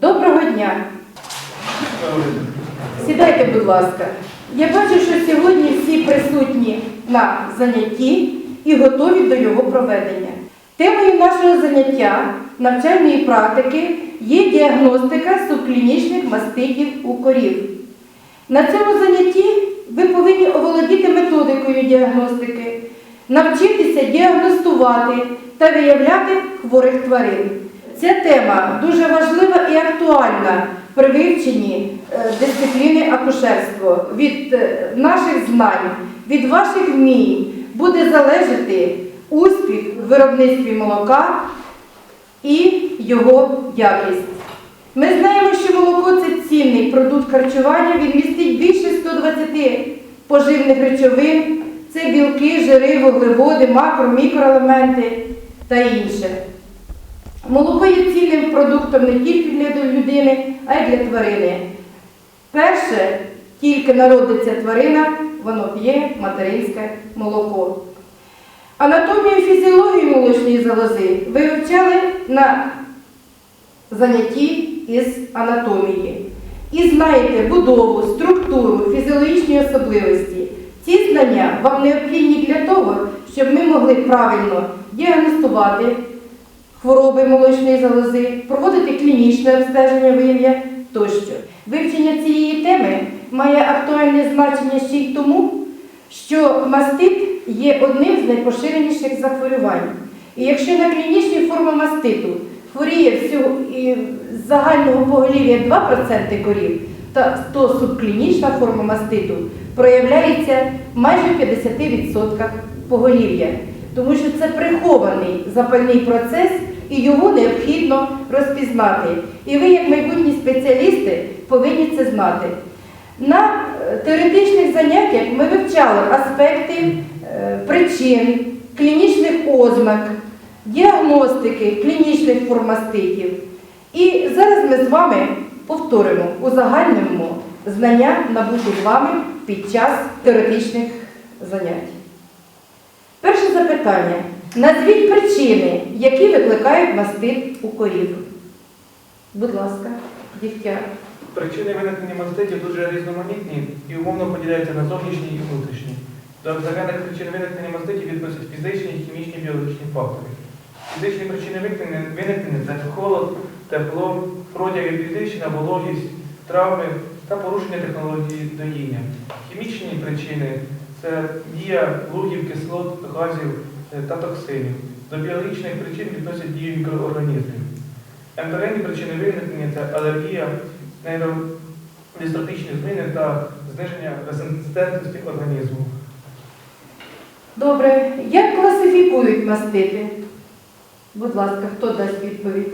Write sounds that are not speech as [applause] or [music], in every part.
Доброго дня! Сідайте, будь ласка. Я бачу, що сьогодні всі присутні на занятті і готові до його проведення. Темою нашого заняття навчальної практики є діагностика субклінічних маститів у корів. На цьому занятті ви повинні оволодіти методикою діагностики, навчитися діагностувати та виявляти хворих тварин. Ця тема дуже важлива і актуальна при вивченні е, дисципліни акушерство. Від е, наших знань, від ваших вмінь буде залежати успіх в виробництві молока і його якість. Ми знаємо, що молоко це цінний продукт харчування, він містить більше 120 поживних речовин, це білки, жири, вуглеводи, макро, мікроелементи та інше. Молоко є цінним продуктом не тільки для людини, а й для тварини. Перше, тільки народиться тварина, воно п'є материнське молоко. Анатомію і фізіологію молочної залози вивчали на занятті із анатомії. І знаєте будову, структуру, фізіологічні особливості. Ці знання вам необхідні для того, щоб ми могли правильно діагностувати хвороби молочної залози, проводити клінічне обстеження вияв'я тощо. Вивчення цієї теми має актуальне значення ще й тому, що мастит є одним з найпоширеніших захворювань. І якщо на клінічні форми маститу хворіє всього з загального поголів'я 2% корів, то субклінічна форма маститу проявляється майже в 50% поголів'я, тому що це прихований запальний процес і його необхідно розпізнати. І ви, як майбутні спеціалісти, повинні це знати. На е, теоретичних заняттях ми вивчали аспекти е, причин, клінічних ознак, діагностики клінічних формаститів. І зараз ми з вами повторимо, узагальнимо знання, набуті вами під час теоретичних занять. Перше запитання. Назвіть причини, які викликають мастит у корів. Будь ласка, дігтяр. Причини виникнення маститів дуже різноманітні і умовно поділяються на зовнішні і внутрішні. До загальних причин виникнення маститів відносять фізичні, хімічні, біологічні фактори. Фізичні причини виникнення, це холод, тепло, протяги підвищення, вологість, травми та порушення технології доїння. Хімічні причини це дія лугів, кислот, газів та токсинів. До біологічних причин відносять дію мікроорганізмів. Ендогенні причини виникнення це алергія, нейродистрофічні зміни та зниження резистентності організму. Добре. Як класифікують мастити? Будь ласка, хто дасть відповідь?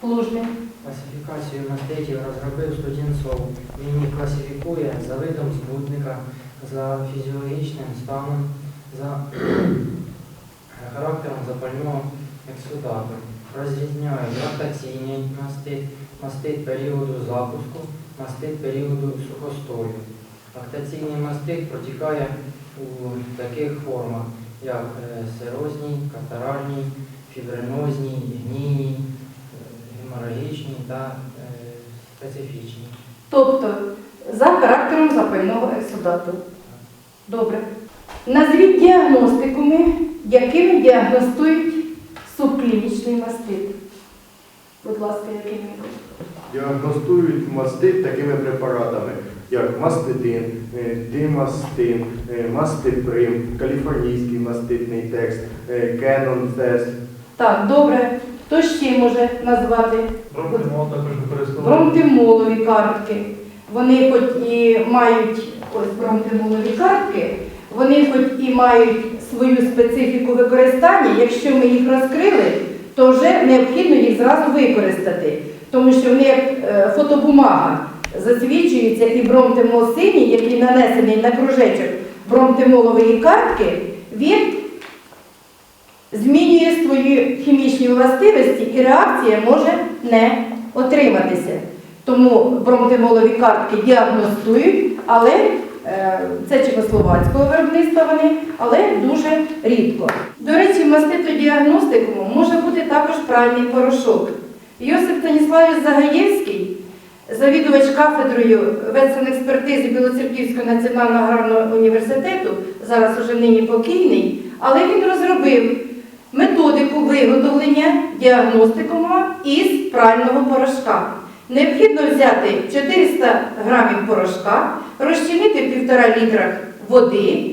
Плужний. Класифікацію маститів розробив Студінцов. Він їх класифікує за видом збудника, за фізіологічним станом, за [clears throat] характером запального ексудату. Розрізняє лактаційний мастит, мастит періоду запуску, мастит періоду сухостою. Лактаційний мастит протікає у таких формах, як е, сирозній, катаральній, фібринозній, гнійній, е, геморагічні та е, специфічні. Тобто за характером запального ексудату. Добре. Назвіть діагностикуми, якими діагностують субклінічний мастит. Будь ласка, якими? Діагностують мастит такими препаратами, як маститин, е, димастин, е, мастиприм, каліфорнійський маститний текст, е, кенон тест. Так, добре. Хто ще може назвати? Бронхимол також використовують. Бромтимолові картки. Вони хоч і мають ось бромтимолові картки, вони хоч і мають свою специфіку використання, якщо ми їх розкрили, то вже необхідно їх зразу використати, тому що вони як е, фотобумага засвідчується і бромтимол синій, який нанесений на кружечок бромтимолової картки, він змінює свої хімічні властивості і реакція може не отриматися. Тому бромтимолові картки діагностують, але це чехословацького виробництва вони, але дуже рідко. До речі, в маститодіагностикуму може бути також пральний порошок. Йосип Станіславович Загаєвський, завідувач кафедрою ветсанекспертизи Білоцерківського національного аграрного університету, зараз уже нині покійний, але він розробив методику виготовлення діагностикума із прального порошка. Необхідно взяти 400 грамів порошка, розчинити в 1,5 літра води,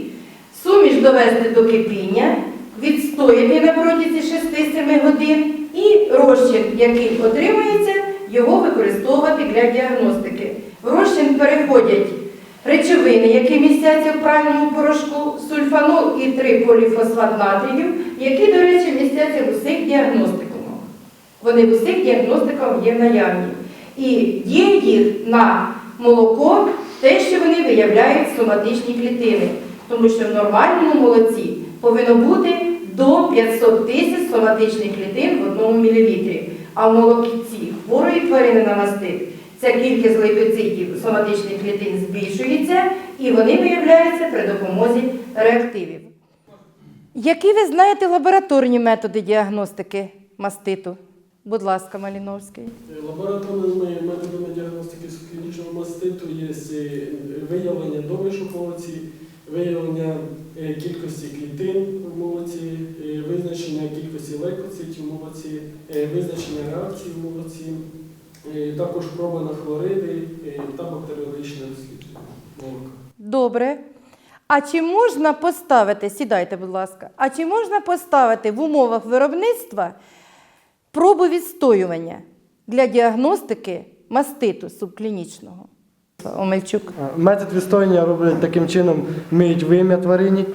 суміш довести до кипіння, відстояти на протязі 6-7 годин і розчин, який отримується, його використовувати для діагностики. В розчин переходять речовини, які містяться в пральному порошку, сульфанол і 3 поліфосфат натрію, які, до речі, містяться в усіх діагностикумах. Вони в усіх діагностиках є наявні. І діє їх на молоко те, що вони виявляють соматичні клітини. Тому що в нормальному молоці повинно бути до 500 тисяч соматичних клітин в одному мілілітрі. А в молоці хворої тварини на мастит ця кількість лейкоцитів соматичних клітин збільшується і вони виявляються при допомозі реактивів. Які ви знаєте лабораторні методи діагностики маститу? Будь ласка, Маліновський. Лабораторними методами діагностики клінічного маститу є е, виявлення домішок молоці, виявлення е, кількості клітин в молоці, е, визначення кількості лейкоцитів в молоці, е, визначення реакцій в молоці, е, також проба на хлориди е, та бактеріологічне дослідження молока. Добре. А чи можна поставити, сідайте, будь ласка, а чи можна поставити в умовах виробництва пробу відстоювання для діагностики маститу субклінічного? Омельчук. Метод відстояння роблять таким чином, миють вим'я тварині,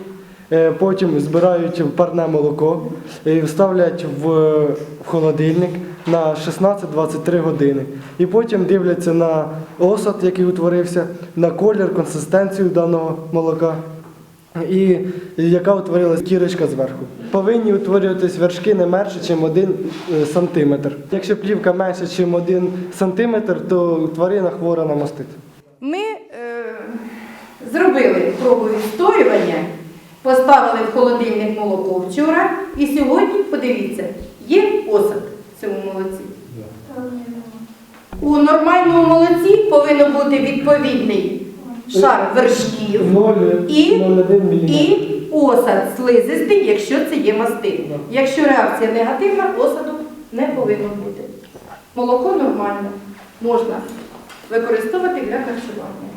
е, потім збирають парне молоко і вставлять в, в холодильник на 16-23 години. І потім дивляться на осад, який утворився, на колір, консистенцію даного молока. І яка утворилась кірочка зверху. Повинні утворюватись вершки не менше, ніж 1 сантиметр. Якщо плівка менше, ніж 1 сантиметр, то тварина хвора на мастит. Ми е, зробили пробу відстоювання, поставили в холодильник молоко вчора, і сьогодні, подивіться, є осад в цьому молоці. У нормальному молоці повинен бути відповідний шар вершків. І- 0,1 мм. І осад слизистий, якщо це є мастит. Якщо реакція негативна, осаду не повинно бути. Молоко нормальне, можна використовувати для харчування.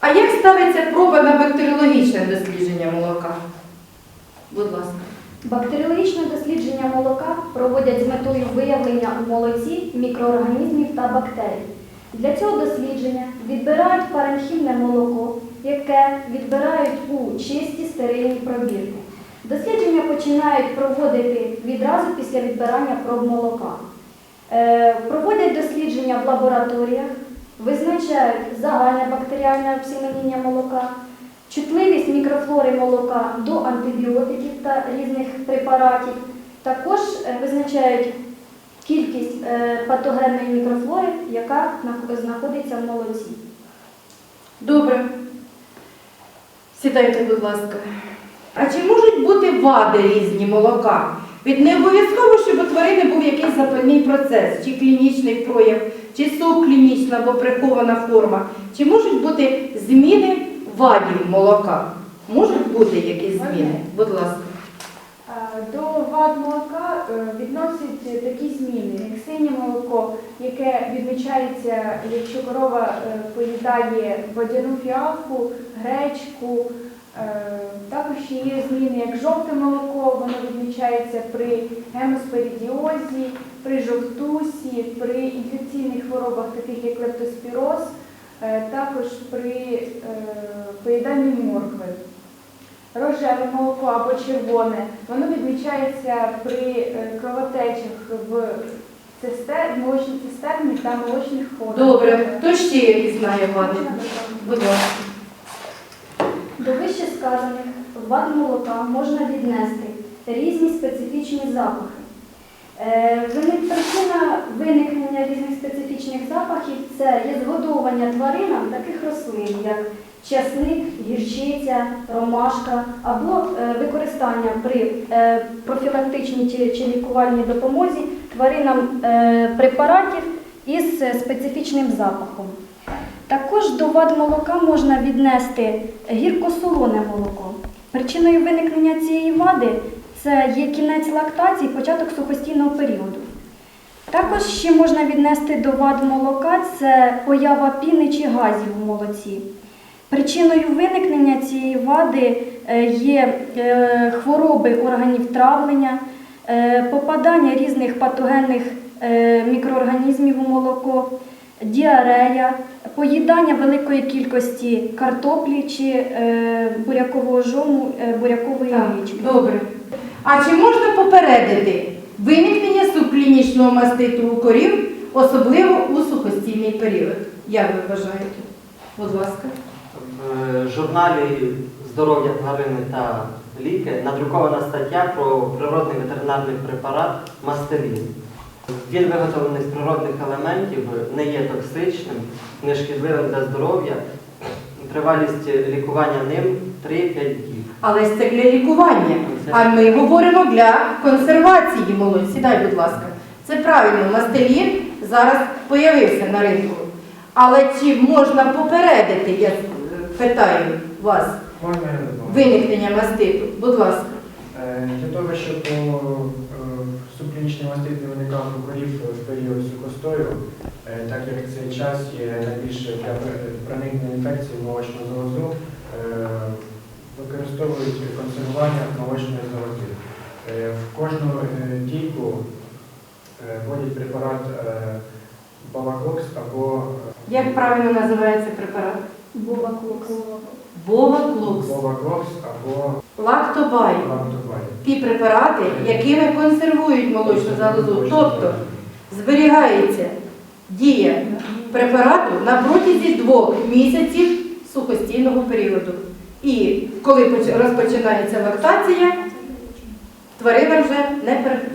А як ставиться проба на бактеріологічне дослідження молока? Будь ласка. Бактеріологічне дослідження молока проводять з метою виявлення у молоці мікроорганізмів та бактерій. Для цього дослідження відбирають паренхімне молоко, яке відбирають у чисті стерильні пробірки. Дослідження починають проводити відразу після відбирання проб молока. Е, Проводять дослідження в лабораторіях, визначають загальне бактеріальне обсіменіння молока, чутливість мікрофлори молока до антибіотиків та різних препаратів. Також е, визначають кількість е, патогенної мікрофлори, яка знаходиться в молоці. Добре. Сідайте, будь ласка. А чи можуть бути вади різні молока? Від не обов'язково, щоб у тварини був якийсь запальний процес, чи клінічний прояв, чи субклінічна або прихована форма. Чи можуть бути зміни вадів молока? Можуть бути якісь зміни? Будь ласка. До вад молока е, відносять такі зміни, як синє молоко, яке відмічається, якщо корова е, поїдає водяну фіалку, гречку. Е, Також ще є зміни, як жовте молоко, воно відмічається при гемосперидіозі, при жовтусі, при інфекційних хворобах, таких як лептоспіроз, також при е, поїданні моркви. Рожеве молоко або червоне, воно відмічається при е, кровотечах в цистер... молочній цистерні та молочних ходах. Добре. Хто ще якісь знає вади? Будь ласка. До вище сказаних вад молока можна віднести різні специфічні запахи. Е, Причина виникнення різних специфічних запахів це є згодовування тваринам таких рослин, як часник, гірчиця, ромашка або е, використання при е, профілактичній чи, лікувальній допомозі тваринам препаратів із специфічним запахом. Також до вад молока можна віднести гірко-солоне молоко. Причиною виникнення цієї вади це є кінець лактації, початок сухостійного періоду. Також ще можна віднести до вад молока це поява піни чи газів у молоці. Причиною виникнення цієї вади е, є е, хвороби органів травлення, е, попадання різних патогенних мікроорганізмів у молоко, діарея, поїдання великої кількості картоплі чи е, бурякового жому, е, бурякової річки. добре. А чи можна попередити виникнення субклінічного маститу у корів, особливо у сухостійний період? Як ви вважаєте? Будь ласка. В е, журналі Здоров'я тварини та ліки надрукована стаття про природний ветеринарний препарат Мастелін. Він виготовлений з природних елементів, не є токсичним, не шкідливим для здоров'я. Тривалість лікування ним 3-5 днів. Але ж це для лікування. А ми говоримо для консервації молодь. Сідай, будь ласка. Це правильно, мастелін зараз появився на ринку. Але чи можна попередити, я е, питаю вас, виникнення маститу? Будь ласка. Е, Для того, щоб е, субклінічний мастит не виникав у корів в період сухостою, е, так як цей час є найбільше для проникнення інфекції в молочну залозу, е, використовують консервування молочної залози. Е, В кожну е, дійку е, вводять препарат е, Бавакокс або е, Як правильно називається препарат? Бобаклокс. Боваклукс. Бавакокс або Лактобай. Ті препарати, якими консервують молочну залозу. Тобто зберігається дія препарату на протязі двох місяців сухостійного періоду. І коли розпочинається лактація, тварина вже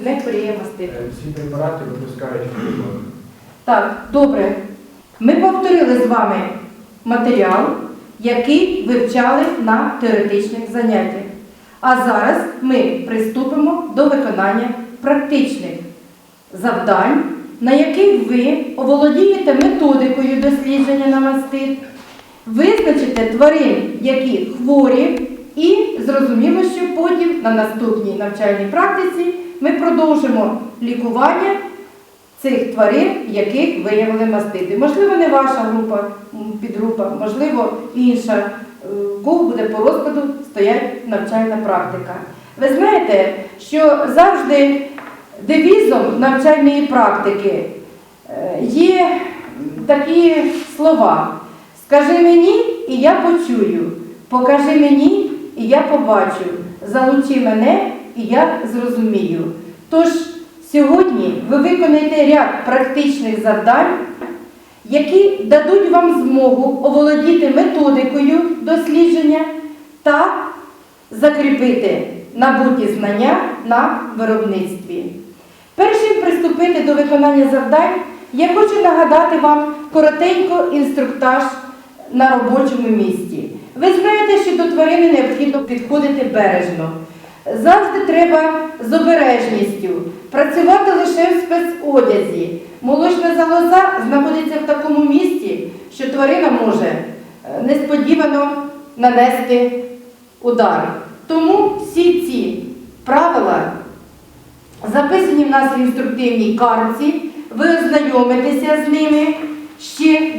не, хворіє маститом. Ці препарати випускають. Так, добре. Ми повторили з вами матеріал, який вивчали на теоретичних заняттях. А зараз ми приступимо до виконання практичних завдань, на яких ви оволодієте методикою дослідження на мастит, визначите тварин, які хворі, і зрозуміло, що потім на наступній навчальній практиці ми продовжимо лікування цих тварин, яких виявили мастити. Можливо, не ваша група, підгрупа, можливо, інша. Е, кого буде по розкладу стоять навчальна практика. Ви знаєте, що завжди девізом навчальної практики е, є такі слова. Скажи мені, і я почую. Покажи мені, і я побачу. Залучи мене, і я зрозумію. Тож сьогодні ви виконаєте ряд практичних завдань, які дадуть вам змогу оволодіти методикою дослідження та закріпити набуті знання на виробництві. Першим приступити до виконання завдань, я хочу нагадати вам коротенько інструктаж на робочому місці. Ви знаєте, що до тварини необхідно підходити бережно. Завжди треба з обережністю працювати лише в спецодязі. Молочна залоза знаходиться в такому місці, що тварина може е, несподівано нанести удар. Тому всі ці правила записані в нас в інструктивній картці, ви ознайомитеся з ними ще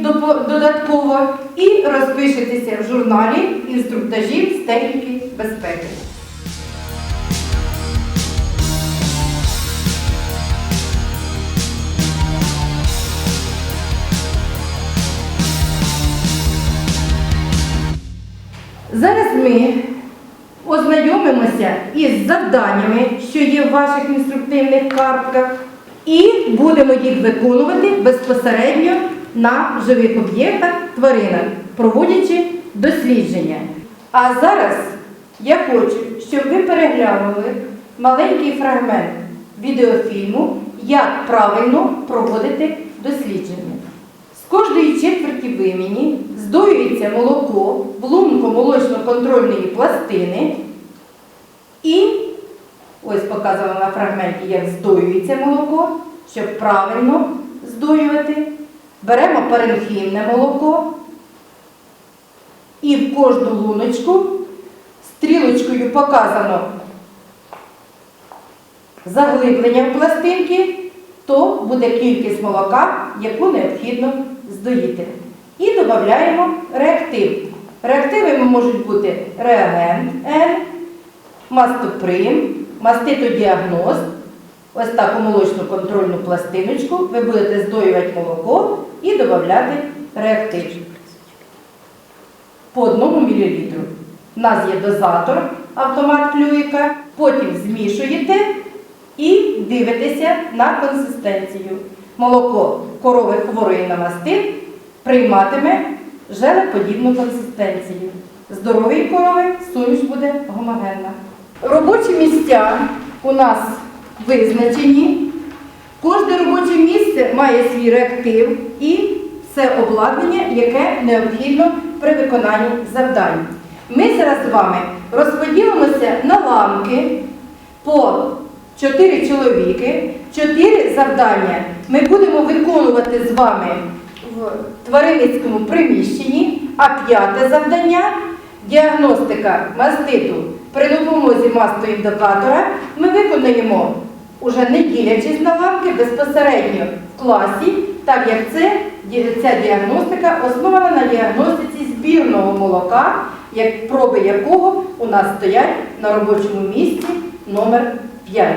додатково і розпишетеся в журналі інструктажів з техніки безпеки. Зараз ми ознайомимося із завданнями, що є в ваших інструктивних картках, і будемо їх виконувати безпосередньо на живих об'єктах тваринах, проводячи дослідження. А зараз я хочу, щоб ви переглянули маленький фрагмент відеофільму, як правильно проводити дослідження. З кожної четверті вимені здоюється молоко в лунко-молочно-контрольної пластини і ось показано на фрагменті, як здоюється молоко, щоб правильно здоювати. Беремо паренхімне молоко і в кожну луночку стрілочкою показано заглиблення в пластинки, то буде кількість молока, яку необхідно здоїти. І додаємо реактив. Реактивами можуть бути реагент N, мастоприм, маститодіагност. Ось таку молочну контрольну пластиночку ви будете здоювати молоко і додати реактив по 1 мл. У нас є дозатор, автомат клюїка, потім змішуєте і дивитеся на консистенцію. Молоко корови хворої на мастит прийматиме желеподібну консистенцію. Здорової корови суміш буде гомогенна. Робочі місця у нас визначені. Кожне робоче місце має свій реактив і все обладнання, яке необхідно при виконанні завдань. Ми зараз з вами розподілимося на ламки по 4 чоловіки, 4 завдання ми будемо виконувати з вами в тваринницькому приміщенні, а п'яте завдання діагностика маститу при допомозі мастоіндикатора ми виконуємо уже не ділячись на ламки безпосередньо в класі, так як це, ця діагностика основана на діагностиці збірного молока, як проби якого у нас стоять на робочому місці номер 5.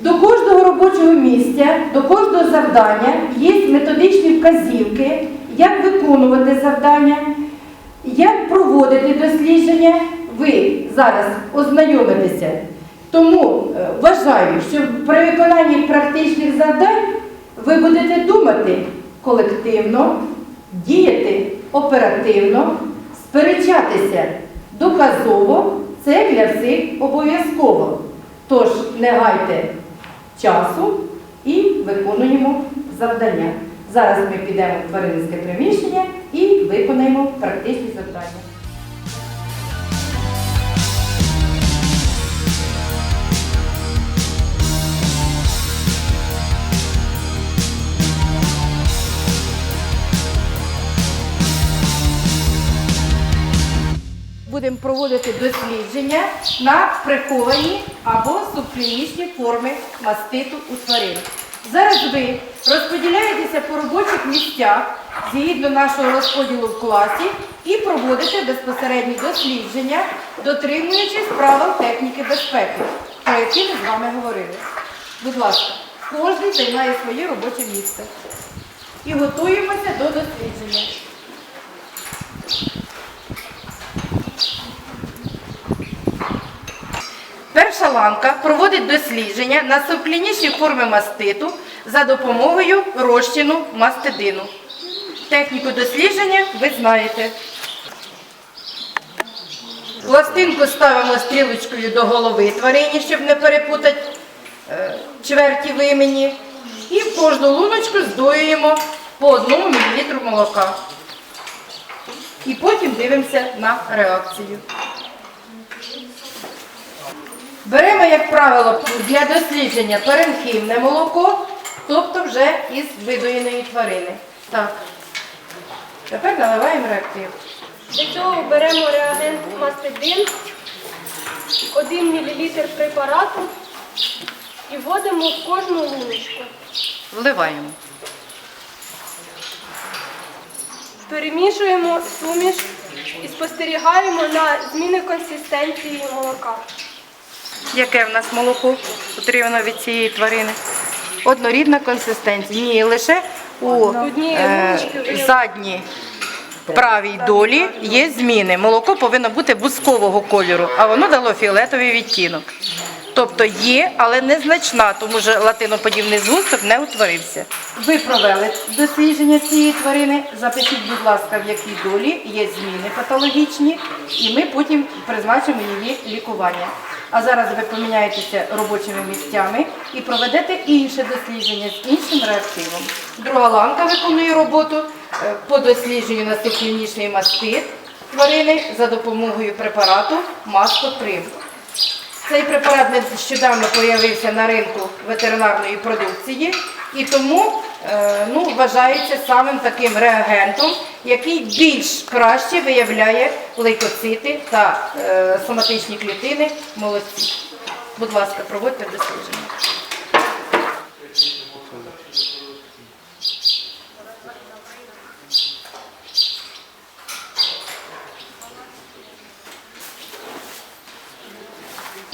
До кожного робочого місця, до кожного завдання є методичні вказівки, як виконувати завдання, як проводити дослідження. Ви зараз ознайомитеся. Тому е, вважаю, що при виконанні практичних завдань ви будете думати колективно, діяти оперативно, сперечатися доказово, це для всіх обов'язково. Тож не гайте часу і виконуємо завдання. Зараз ми підемо в тваринницьке приміщення і виконаємо практичні завдання. Будемо проводити дослідження на приховані або субклінічні форми маститу у тварин. Зараз ви розподіляєтеся по робочих місцях згідно нашого розподілу в класі і проводите безпосередні дослідження, дотримуючись правил техніки безпеки, про які ми з вами говорили. Будь ласка, кожен займає своє робоче місце. І готуємося до дослідження. Перша проводить дослідження на субклінічні форми маститу за допомогою розчину мастидину. Техніку дослідження ви знаєте. Пластинку ставимо стрілочкою до голови тварині, щоб не перепутати е, чверті вимені. І в кожну луночку здоюємо по 1 мл молока. І потім дивимося на реакцію. Беремо, як правило, для дослідження паренхімне молоко, тобто вже із видоєної тварини. Так. Тепер наливаємо реактив. Для цього беремо реагент мастидин, 1 мл препарату і вводимо в кожну луночку. Вливаємо. Перемішуємо суміш і спостерігаємо на зміни консистенції молока. Яке в нас молоко отримано від цієї тварини? Однорідна консистенція. Ні, лише у е, задній правій долі є зміни. Молоко повинно бути бускового кольору, а воно дало фіолетовий відтінок. Тобто є, але незначна, тому що латиноподібний згусток не утворився. Ви провели дослідження цієї тварини. Запишіть, будь ласка, в якій долі є зміни патологічні, і ми потім призначимо її лікування. А зараз ви поміняєтеся робочими місцями і проведете інше дослідження з іншим реактивом. Друга ланка виконує роботу е, по дослідженню на клінічний мастит тварини за допомогою препарату Мастоприм. Цей препарат нещодавно появився на ринку ветеринарної продукції і тому ну, вважається самим таким реагентом, який більш краще виявляє лейкоцити та е, соматичні клітини молодці. Будь ласка, проводьте дослідження.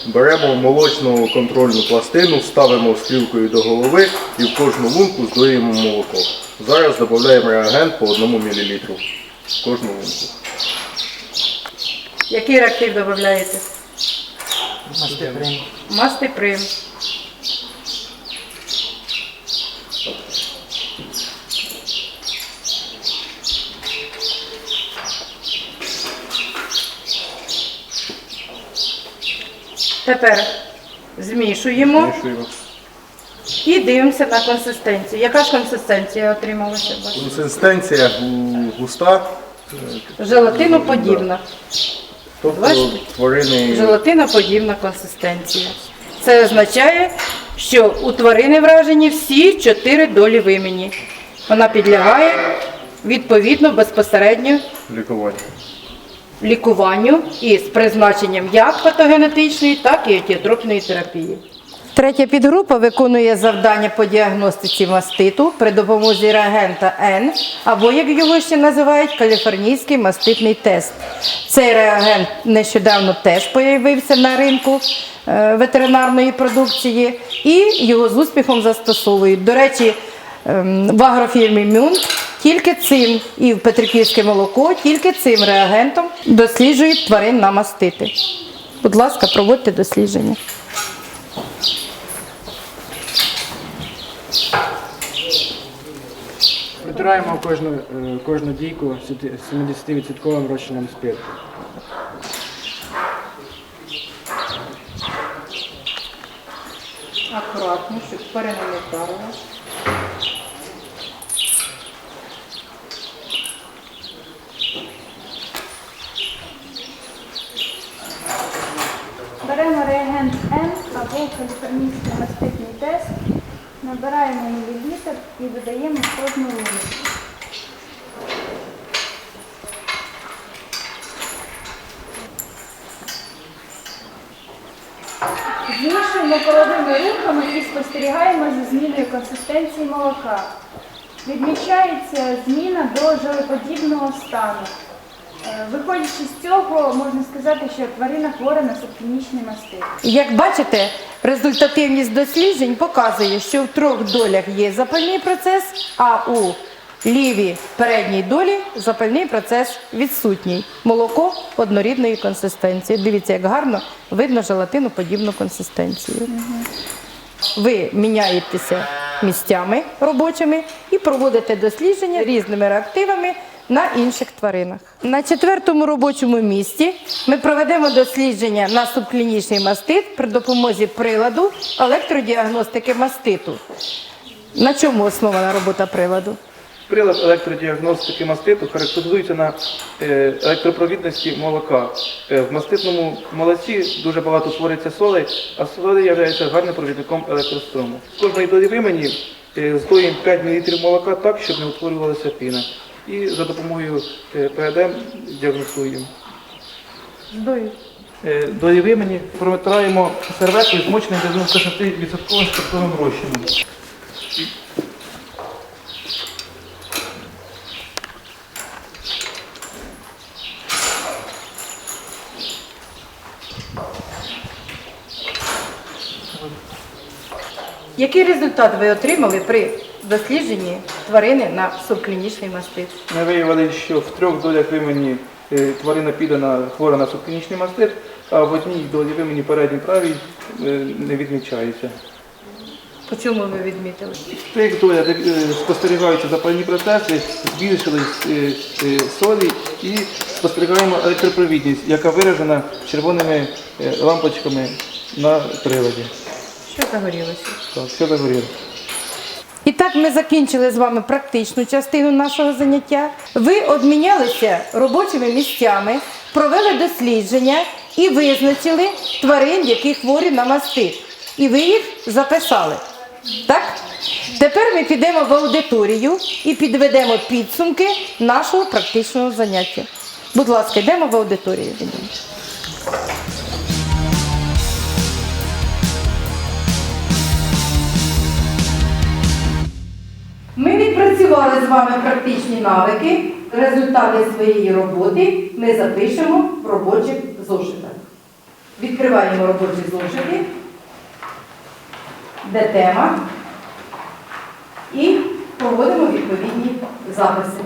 Беремо молочну контрольну пластину, ставимо стрілкою до голови і в кожну лунку здоїмо молоко. Зараз додаємо реагент по 1 мл в кожну лунку. Який реактив додаєте? Мастеприм. Мастиприм. Тепер змішуємо Змішуємо. і дивимося на консистенцію. Яка ж консистенція отрималася? у вас? Консистенція гу- густа, Желатиноподібна. тобто Бачите? тварини Желатиноподібна консистенція. Це означає, що у тварини вражені всі чотири долі вимені. Вона підлягає відповідно безпосередньо лікування. Лікуванню із призначенням як патогенетичної, так і етіотропної терапії. Третя підгрупа виконує завдання по діагностиці маститу при допомозі реагента N, або, як його ще називають, каліфорнійський маститний тест. Цей реагент нещодавно теж появився на ринку е, ветеринарної продукції і його з успіхом застосовують. До речі, ем, в агрофірмі Мюнт тільки цим і в Петриківське молоко, тільки цим реагентом досліджують тварин на мастити. Будь ласка, проводьте дослідження. Протираємо кожну, е, кожну дійку 70% розчином спирту. Акуратно, щоб тварина Беремо реагент N або каліфорнійський маститний тест, набираємо мілілітр і додаємо кожну лунку. Змішуємо коловими рухами і спостерігаємо за зміною консистенції молока. Відмічається зміна до желеподібного стану. Виходячи з цього, можна сказати, що тварина хвора на субклінічний мастит. Як бачите, результативність досліджень показує, що в трьох долях є запальний процес, а у лівій передній долі запальний процес відсутній. Молоко однорідної консистенції. Дивіться, як гарно видно желатиноподібну консистенцію. Ви міняєтеся місцями робочими і проводите дослідження різними реактивами на інших тваринах. На четвертому робочому місці ми проведемо дослідження на субклінічний мастит при допомозі приладу електродіагностики маститу. На чому основана робота приладу? Прилад електродіагностики маститу характеризується на е, електропровідності молока. Е, В маститному молоці дуже багато створюється солей, а солей є гарним провідником електроструму. Кожної долі вимені е, 5 мл молока так, щоб не утворювалася піна. І за допомогою е, ПРД діагностуємо. Здою. Е, Долі вимені протираємо серветкою змоченим 96% спиртовим розчином. Який результат ви отримали при дослідженні тварини на субклінічний мастит? Ми виявили, що в трьох долях вимені е, тварина підана хвора на субклінічний мастит, а в одній долі вимені передній правій е, не відмічається. По чому ви відмітили? Траєкторія, де е, спостерігаються запальні процеси, збільшились е, солі і спостерігаємо електропровідність, яка виражена червоними лампочками на приладі. Що загорілося? Так, все загоріло. І так ми закінчили з вами практичну частину нашого заняття. Ви обмінялися робочими місцями, провели дослідження і визначили тварин, які хворі на мастит. І ви їх записали. Так? Тепер ми підемо в аудиторію і підведемо підсумки нашого практичного заняття. Будь ласка, йдемо в аудиторію. Ми відпрацювали з вами практичні навики. Результати своєї роботи ми запишемо в робочих зошитах. Відкриваємо робочі зошити, де тема, і проводимо відповідні записи.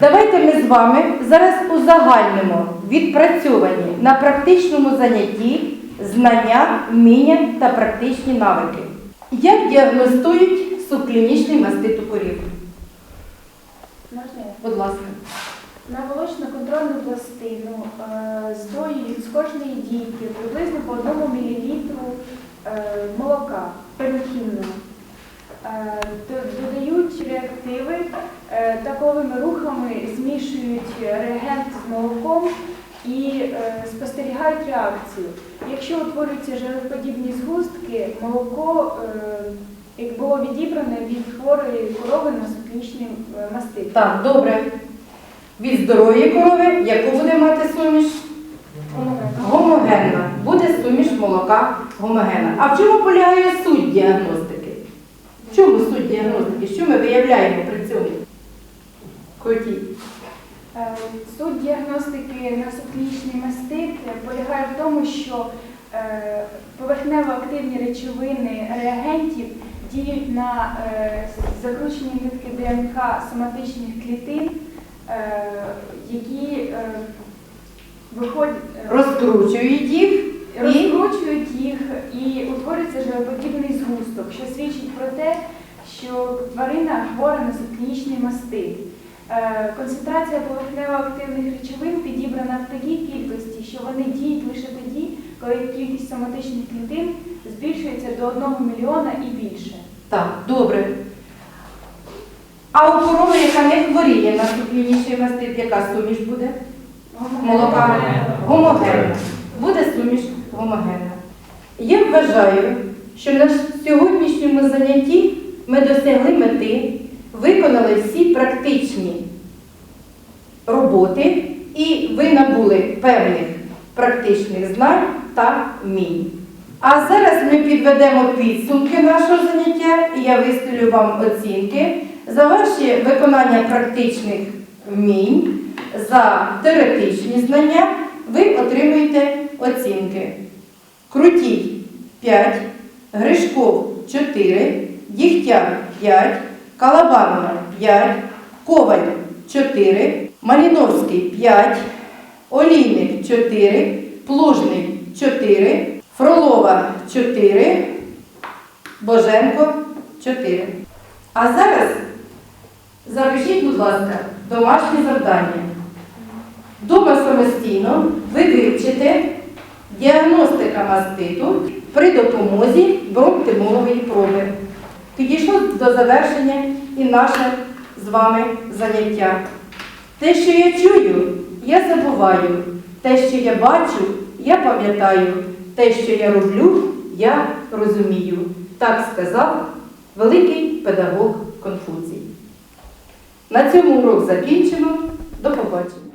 Давайте ми з вами зараз узагальнимо відпрацьовані на практичному занятті знання, вміння та практичні навики. Як діагностують субклінічний мастит у корів? Можна я? Будь ласка. На молочно-контрольну пластину е, з кожної дійки приблизно по 1 мл е, молока перехідного. Е, додають реактиви, таковими рухами змішують реагент з молоком і е, спостерігають реакцію. Якщо утворюються жироподібні згустки, молоко е, як було відібране від хворої корови на субклінічний е, мастит. Так, добре. Від здорової корови, яку буде мати суміш? Гомогенна. Буде суміш молока гомогенна. А в чому полягає суть діагностики? В чому суть діагностики? Що ми виявляємо при цьому? Крутіть. Е, Суть діагностики на субклінічний мастит полягає в тому, що е, поверхнево-активні речовини реагентів діють на е, закручені нитки ДНК соматичних клітин, які виходять, Розкручують їх і розкручують їх і утворюється жироподібний згусток, що свідчить про те, що тварина хвора на субклінічний мастит. Е, Концентрація поверхнево-активних речовин підібрана в такій кількості, що вони діють лише тоді, коли кількість соматичних клітин збільшується до 1 мільйона і більше. так, добре. А у корови, яка не хворіє на субклінічний мастит, яка суміш буде? молока гомогенна. Буде суміш гомогенна. Я вважаю, що на сьогоднішньому занятті ми досягли мети, виконали всі практичні роботи і ви набули певних практичних знань та вмінь. А зараз ми підведемо підсумки нашого заняття і я виставлю вам оцінки за ваші виконання практичних вмінь, за теоретичні знання ви отримуєте оцінки. Крутій 5, Гришков 4, Дігтяр 5, Калабанова 5, Коваль 4, Маліновський 5, Олійник 4, Плужник 4, Фролова 4, Боженко 4. А зараз запишіть, будь ласка, домашнє завдання. Дома самостійно ви вивчите діагностика маститу при допомозі бронхтимолової проби. Підійшло до завершення і наше з вами заняття. Те, що я чую, я забуваю. Те, що я бачу, я пам'ятаю. Те, що я роблю, я розумію. Так сказав великий педагог Конфуцій. На цьому урок закінчено. До побачення.